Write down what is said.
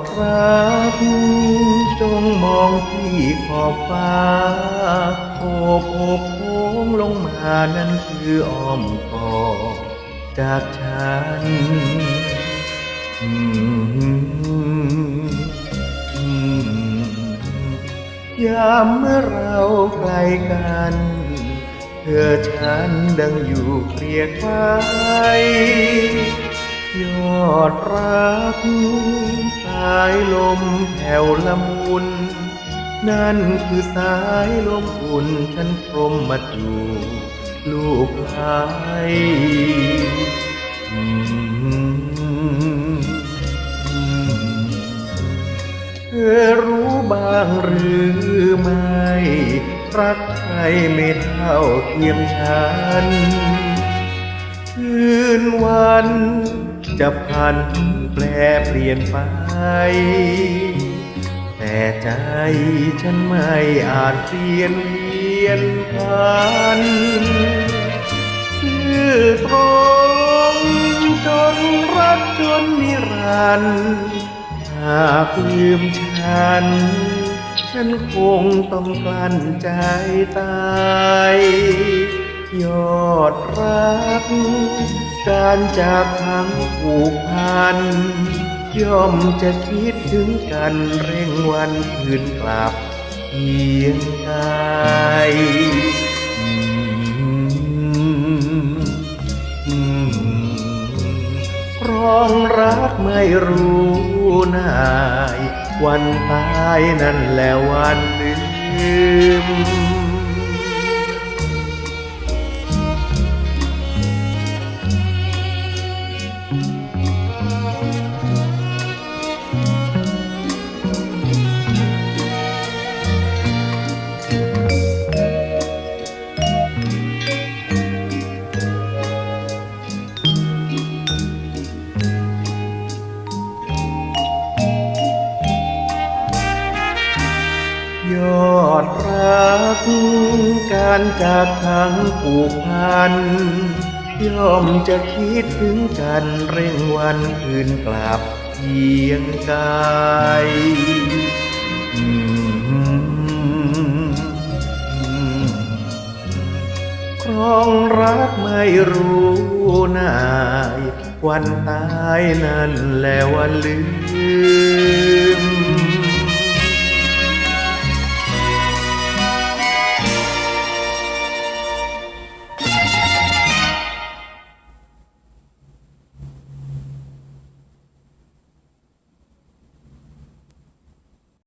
ยอดรักจงมองที่ขอบฟ้าโอบโอบโค้งลงมานั่นคืออ้อมกอดจากฉันอืมยามเมื่อเราใกลกันเธอฉันดังอยู่เกลียกไว้ ยอดรักสายลมแผ่วละมุน นั่นคือสายลมอุ่นฉันพรมมาดูลูกไห้อืมอืมเธอรู้บ้างหรือไม่ รักใครไม่เท่าเทียมฉัน คืนวัน จะผ่านแปลเปลี่ยนไป แต่ใจฉันไม่อาจเปลี่ยนเปลี่ยนพันซื่อตรงจนรักจนนิรันดร์หากลืมฉัน ฉันคงต้องกลั้นใจตาย ยอดรัก การจากทั้งผูกพัน ย่อมจะคิดถึงกันเร่งวันคืนกลับเพียงกายอืมอืมครองรักไม่รู้นาย วันตายนั่นแหละวันลืม อดรัก การจากทั้งผูกพัน ย่อมจะคิดถึงกันเร่งวันคืนกลับเพียงกายอืมครองรักไม่รู้นาย วันตายนั่นแหละวันลืม